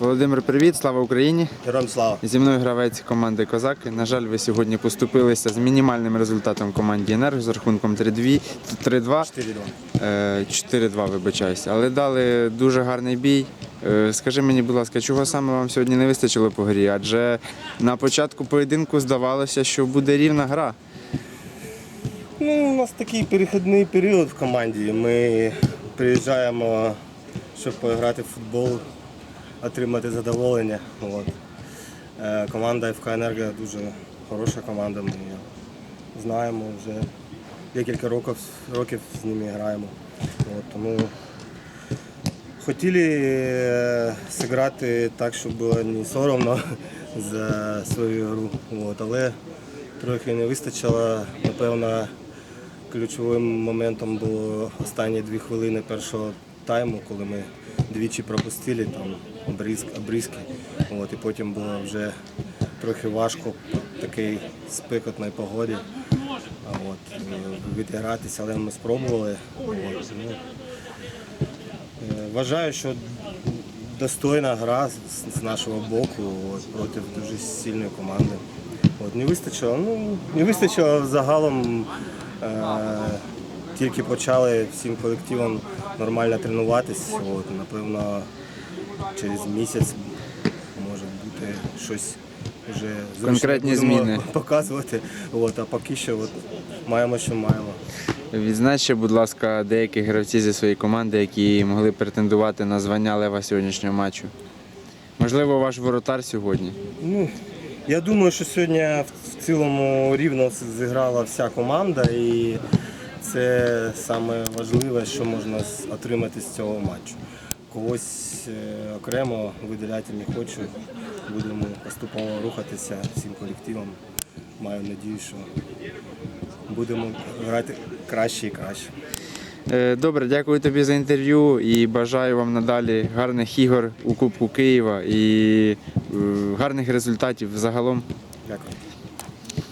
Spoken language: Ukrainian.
Володимир, привіт, слава Україні! Героям слава. Зі мною гравець команди Козаки. На жаль, ви сьогодні поступилися з мінімальним результатом команді Енерго з рахунком 3-2, 3-2, 4-2. е, 4-2, вибачаюся. Але дали дуже гарний бій. Е, Скажи мені, будь ласка, чого саме вам сьогодні не вистачило по грі? Адже на початку поєдинку здавалося, що буде рівна гра. Ну, у нас такий перехідний період в команді. Ми приїжджаємо, щоб пограти в футбол, отримати задоволення. От. Е, Команда ФК Енерго дуже хороша команда. Ми її знаємо вже декілька років, років з ними граємо. От, тому хотіли е, зіграти так, щоб було не соромно за свою гру. От, але трохи не вистачило. Напевно, ключовим моментом було останні дві хвилини першого тайму, коли ми двічі пропустили там обрізки. От, і потім було вже трохи важко в такій спекотній погоді. От, е, відігратися, але ми спробували. От, ну, Е, Вважаю, що достойна гра з нашого боку от, проти дуже сильної команди. От, не вистачило, ну, не вистачило загалом. Е, тільки почали всім колективом нормально тренуватись. От, напевно, через місяць може бути щось вже Конкретні зміни. показувати. От, а поки що от, маємо, що маємо. Відзнач ще, будь ласка, деякі гравці зі своєї команди, які могли претендувати на звання лева сьогоднішнього матчу. Можливо, ваш воротар сьогодні. Ну, я думаю, що сьогодні в цілому рівно зіграла вся команда, і це саме важливе, що можна отримати з цього матчу. Когось е, окремо виділяти не хочу. Будемо поступово рухатися всім колективом. Маю надію, що будемо грати краще і краще. Е, Добре, дякую тобі за інтерв'ю і бажаю вам надалі гарних ігор у Кубку Києва і е, гарних результатів загалом. Дякую.